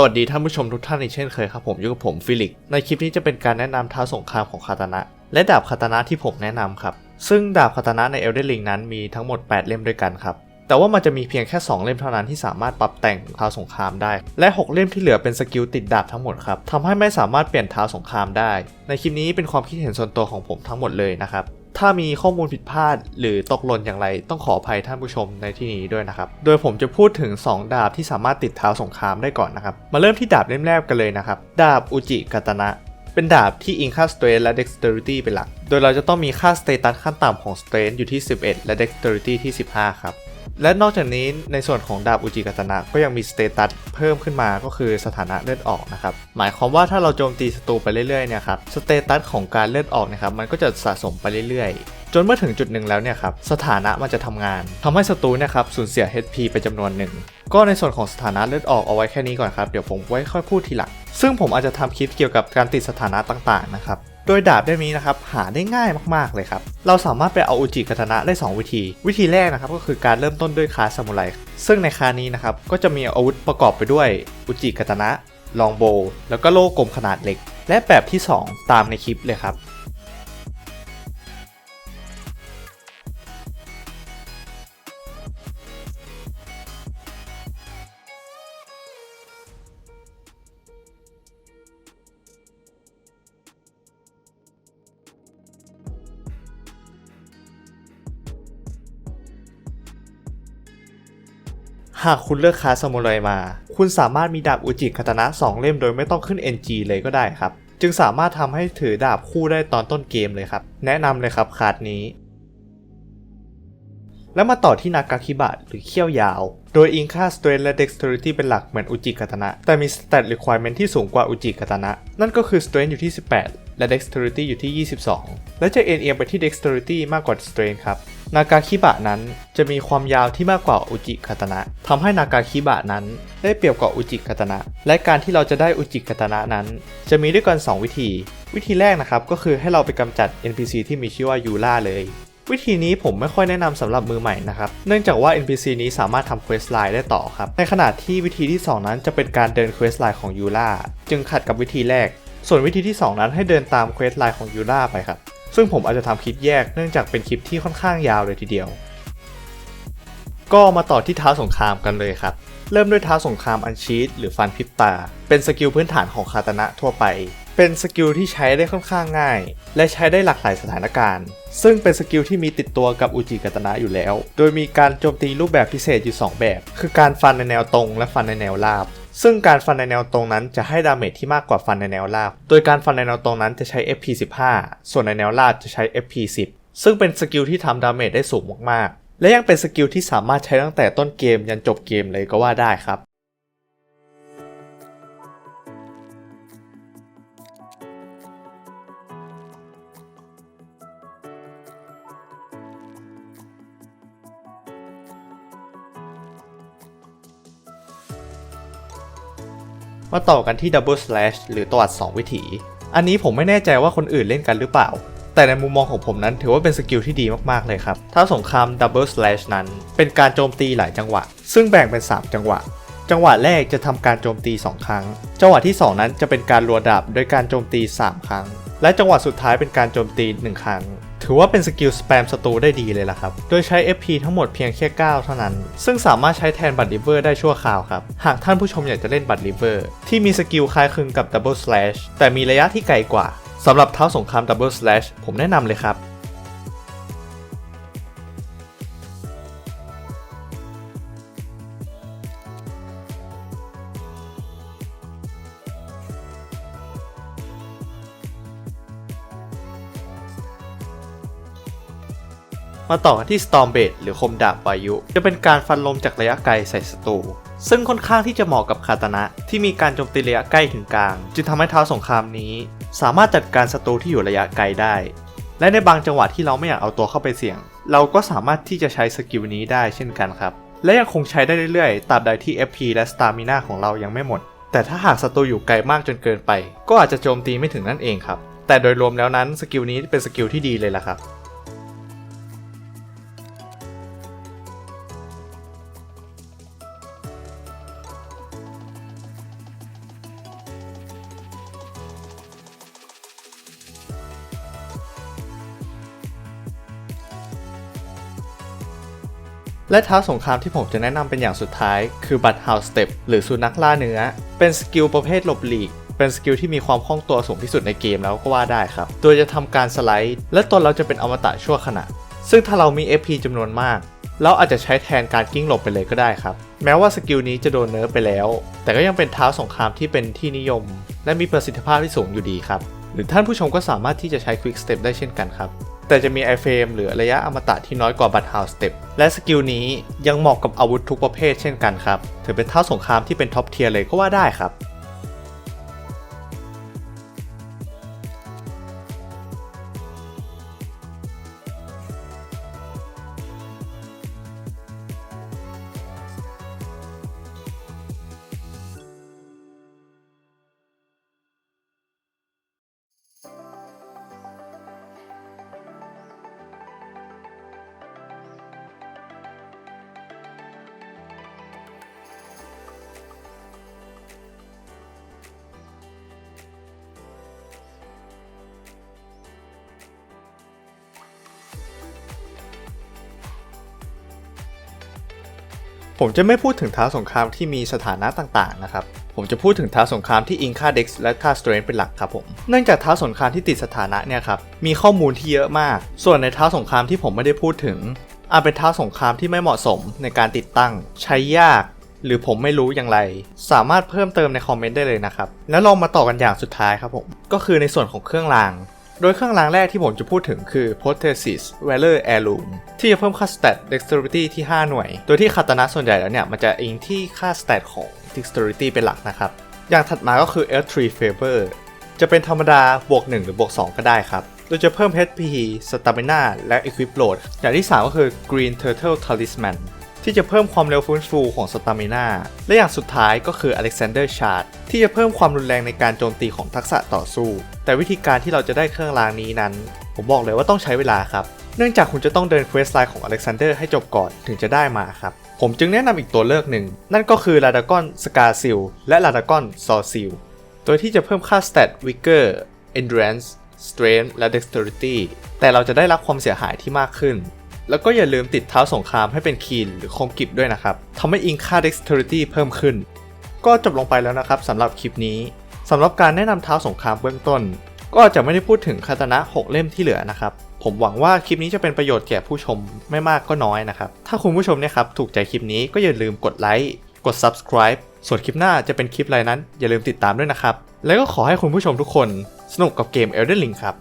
สวัสดีท่านผู้ชมทุกท่านอีกเช่นเคยครับผมอยู่กับผมฟิลิก ในคลิปนี้จะเป็นการแนะนำท้าสงครามของคาตานะ และดาบคาตานะที่ผมแนะนำครับ ซึ่งดาบคาตานะในเอลเดนลิงนั้นมีทั้งหมด 8 เล่มด้วยกันครับ แต่ว่ามันจะมีเพียงแค่ 2 เล่มเท่านั้นที่สามารถปรับแต่งท้าสงครามได้ และ 6 เล่มที่เหลือเป็นสกิลติดดาบทั้งหมดครับทำให้ไม่สามารถเปลี่ยนท้าสงครามได้ ในคลิปนี้เป็นความคิดเห็นส่วนตัวของผมทั้งหมดเลยนะครับ ถ้ามีข้อมูลผิดพลาด หรือตกหล่นอย่างไร ต้องขออภัยท่านผู้ชมในที่นี้ด้วยนะครับ โดยผมจะพูดถึง 2 ดาบที่สามารถติดเท้าสงครามได้ก่อนนะครับ มาเริ่มที่ดาบเล่มแรกกันเลยนะครับ ดาบอุจิกาตนะเป็นดาบที่อิงค่า strength และ dexterity เป็นหลัก โดยเราจะต้องมีค่า status ขั้นต่ำของ strength อยู่ที่ 11 และ dexterity ที่ 15 ครับ และนอกจากนี้ในส่วนของดาบอุจิกาตนะ ก็ยังมีสเตตัสเพิ่มขึ้นมาก็คือสถานะเลือดออกนะครับหมายความว่าถ้าเราโจมตีศัตรูไปเรื่อยๆเนี่ยครับสเตตัสของการเลือดออกนะครับมันก็จะสะสมไปเรื่อยๆ จนเมื่อถึงจุดหนึ่งแล้วเนี่ยครับสถานะมันจะทำงานทำให้ศัตรูเนี่ยครับสูญเสีย HP ไปจำนวนหนึ่งก็ในส่วนของสถานะเลือดออกเอาไว้แค่นี้ก่อนครับเดี๋ยวผมไว้ค่อยพูดทีหลังซึ่งผมอาจจะทำคลิปเกี่ยวกับการติดสถานะต่างๆนะครับ โดยดาบเล่มนี้นะครับหาได้ง่ายมากๆเลยครับ เราสามารถไปเอาอุจิกาตนะได้ 2 วิธี วิธีแรกนะครับก็คือการเริ่มต้นด้วยคาสซามูไร ซึ่งในคานี้นะครับก็จะมีอาวุธประกอบไปด้วยอุจิกาตนะ ลองโบ แล้วก็โล่กลมขนาดเล็ก และแบบที่ 2 ตามในคลิปเลยครับ หากคุณเลือกคาสมูไรมา คุณสามารถมีดาบอุจิคาตนะ 2 เล่มโดยไม่ต้องขึ้น NG เลยก็ได้ครับ จึงสามารถทำให้ถือดาบคู่ได้ตอนต้นเกมเลยครับ แนะนำเลยครับคาสนี้ แล้วมาต่อที่นากาคิบะหรือเขี้ยวยาว โดยอิงค่า strength และ dexterity เป็นหลักเหมือนอุจิคาตนะ แต่มี stat requirement ที่สูงกว่าอุจิคาตนะ นั่นก็คือ strength อยู่ที่ 18 และ dexterity อยู่ที่ 22 และจะเอ็นเอียงไปที่ dexterity มากกว่า strength ครับ นากาคิบะนั้นจะมีความยาวที่มากกว่าอุจิคาตนะทำให้นากาคิบะนั้นได้เปรียบกว่าอุจิคาตนะ และการที่เราจะได้อุจิคาตนะนั้น จะมีด้วยกัน 2 วิธี วิธีแรกนะครับก็คือให้เราไปกำจัด NPC ที่มีชื่อว่ายูล่าเลยวิธีนี้ผมไม่ค่อยแนะนำสำหรับมือใหม่นะครับ เนื่องจากว่า NPC นี้สามารถทำ Quest Line ได้ต่อครับ ในขณะที่วิธีที่ 2 นั้นจะเป็นการเดิน Quest Line ของยูล่าจึงขัดกับวิธีแรก ส่วนวิธีที่ 2 นั้นให้เดินตาม Quest Line ของยูล่าไปครับ ซึ่งผมอาจจะทำคลิปแยกเนื่องจากเป็นคลิปที่ค่อนข้างยาวเลยทีเดียว ก็มาต่อที่ท้าสงครามกันเลยครับ เริ่มด้วยท้าสงครามอันชีตหรือฟันพิบตา เป็นสกิลพื้นฐานของคาตนะทั่วไป เป็นสกิลที่ใช้ได้ค่อนข้างง่าย และใช้ได้หลากหลายสถานการณ์ ซึ่งเป็นสกิลที่มีติดตัวกับอุจิกาตนะอยู่แล้ว โดยมีการโจมตีรูปแบบพิเศษอยู่ 2 แบบ คือการฟันในแนวตรง และฟันในแนวราบ ซึ่งการฟันในแนวตรงนั้นจะให้ดาเมจที่มากกว่าฟันในแนวราบ โดยการฟันในแนวตรงนั้นจะใช้ FP 15ส่วนในแนวราบจะใช้ FP 10ซึ่งเป็นสกิลที่ทำดาเมจได้สูงมากๆ และยังเป็นสกิลที่สามารถใช้ตั้งแต่ต้นเกมยันจบเกมเลยก็ว่าได้ครับ มาต่อกันที่ Double Slash หรือตวัด 2 วิถี อันนี้ผมไม่แน่ใจว่าคนอื่นเล่นกันหรือเปล่า แต่ในมุมมองของผมนั้นถือว่าเป็นสกิลที่ดีมากๆเลยครับ ถ้าสงคราม Double Slash นั้น เป็นการโจมตีหลายจังหวะ ซึ่งแบ่งเป็น 3 จังหวะ จังหวะแรกจะทำการโจมตี 2 ครั้ง จังหวะที่ 2 นั้นจะเป็นการรัวดาบโดยการโจมตี 3 ครั้ง และจังหวะสุดท้ายเป็นการโจมตี 1 ครั้ง ถือว่าเป็นสกิลสแปมศัตรูได้ดีเลยล่ะครับ โดยใช้ FP ทั้งหมดเพียงแค่ 9 เท่านั้น ซึ่งสามารถใช้แทนบัตรลิเวอร์ได้ชั่วคราวครับ หากท่านผู้ชมอยากจะเล่นบัตรลิเวอร์ที่มีสกิลคล้ายคลึงกับดับเบิลสแลชแต่มีระยะที่ไกลกว่าสำหรับเท้าสงครามดับเบิลสแลชผมแนะนำเลยครับ มาต่อกันที่ Storm Blade หรือคมดาบวายุ จะเป็นการฟันลมจากระยะไกลใส่ศัตรูซึ่งค่อนข้างที่จะเหมาะกับคาตานะ ที่มีการโจมตีระยะใกล้ถึงกลาง จึงทำให้เท้าสงครามนี้ สามารถจัดการศัตรูที่อยู่ระยะไกลได้ และในบางจังหวะที่เราไม่อยากเอาตัวเข้าไปเสี่ยง เราก็สามารถที่จะใช้สกิลนี้ได้เช่นกันครับ และยังคงใช้ได้เรื่อยๆตราบใดที่ FP และ Stamina ของเรายังไม่หมด แต่ถ้าหากศัตรูอยู่ไกลมากจนเกินไป ก็อาจจะโจมตีไม่ถึงนั่นเองครับ แต่โดยรวมแล้วนั้นสกิลนี้เป็นสกิลที่ดีเลยล่ะครับ และท้าสงครามที่ผมจะแนะนำเป็นอย่างสุดท้าย คือบัต House Step หรือสุนัขล่าเนื้อ เป็นสกิลประเภทหลบหลีก เป็นสกิลที่มีความคล่องตัวสูงที่สุดในเกมแล้วก็ว่าได้ครับ โดยจะทำการสไลด์ และตนเราจะเป็นอมตะชั่วขณะ ซึ่งถ้าเรามี FP จำนวนมาก เราอาจจะใช้แทนการกิ้งหลบไปเลยก็ได้ครับ แม้ว่าสกิลนี้จะโดนเนิร์ฟไปแล้ว แต่ก็ยังเป็นเท้าสงครามที่เป็นที่นิยม และมีประสิทธิภาพที่สูงอยู่ดีครับ หรือท่านผู้ชมก็สามารถที่จะใช้ Quick Step ได้เช่นกันครับ แต่จะมี i f r a m e หรือระยะอมตะที่น้อยกว่าบัตเฮาสติปและสกิลนี้ยังเหมาะกับอาวุธทุกประเภทเช่นกันครับ ถือเป็นเท่าสงครามที่เป็นท็อปเทียร์เลยก็ว่าได้ครับ ผมจะไม่พูดถึงท้าสงครามที่มีสถานะต่างๆนะครับ ผมจะพูดถึงท้าสงครามที่อิงค่าเด็กและค่าสเตรนเป็นหลักครับผม เนื่องจากท้าสงครามที่ติดสถานะเนี่ยครับมีข้อมูลที่เยอะมาก ส่วนในท้าสงครามที่ผมไม่ได้พูดถึงอาจเป็นท้าสงครามที่ไม่เหมาะสมในการติดตั้ง ใช้ยาก หรือผมไม่รู้อย่างไร สามารถเพิ่มเติมในคอมเมนต์ได้เลยนะครับ แล้วลองมาต่อกันอย่างสุดท้ายครับผม ก็คือในส่วนของเครื่องราง โดยเครื่องรางแรกที่ผมจะพูดถึงคือ Prothesis Valor Heirloom ที่จะเพิ่มค่า Stat Dexterity ที่ 5 หน่วย โดยที่คาตานะส่วนใหญ่แล้วเนี่ย มันจะอิงที่ค่า Stat ของ Dexterity เป็นหลักนะครับ อย่างถัดมาก็คือ Earth Tree Favor จะเป็นธรรมดาบวก 1 หรือบวก 2 ก็ได้ครับ โดยจะเพิ่ม HP Stamina และ Equip Load อย่างที่ 3 ก็คือ Green Turtle Talisman ที่จะเพิ่มความเร็วฟื้นฟูของสตามินาและอย่างสุดท้ายก็คือ Alexander Shard ที่จะเพิ่มความรุนแรงในการโจมตีของทักษะต่อสู้ แต่วิธีการที่เราจะได้เครื่องรางนี้นั้น ผมบอกเลยว่าต้องใช้เวลาครับ เนื่องจากคุณจะต้องเดินเควสไลน์ของ Alexander ให้จบก่อนถึงจะได้มาครับ ผมจึงแนะนำอีกตัวเลือกหนึ่ง นั่นก็คือ l a d a g o n Scar Seal และ l a d a g o n Saw Seal โดยที่จะเพิ่มค่า Stat Vigor Endurance Strength และ Dexterity แต่เราจะได้รับความเสียหายที่มากขึ้น แล้วก็อย่าลืมติดเท้าสงครามให้เป็นคีนหรือคมกิบด้วยนะครับทำให้อิงค่า dexterity เพิ่มขึ้น ก็จบลงไปแล้วนะครับสำหรับคลิปนี้ สำหรับการแนะนำเท้าสงครามเบื้องต้น ก็จะไม่ได้พูดถึงคาตานะ 6 เล่มที่เหลือนะครับ ผมหวังว่าคลิปนี้จะเป็นประโยชน์แก่ผู้ชมไม่มากก็น้อยนะครับ ถ้าคุณผู้ชมเนี่ยครับถูกใจคลิปนี้ก็อย่าลืมกดไลค์กด subscribe ส่วนคลิปหน้าจะเป็นคลิปอะไรนั้น อย่าลืมติดตามด้วยนะครับ แล้วก็ขอให้คุณผู้ชมทุกคนสนุกกับเกม Elden Ring ครับ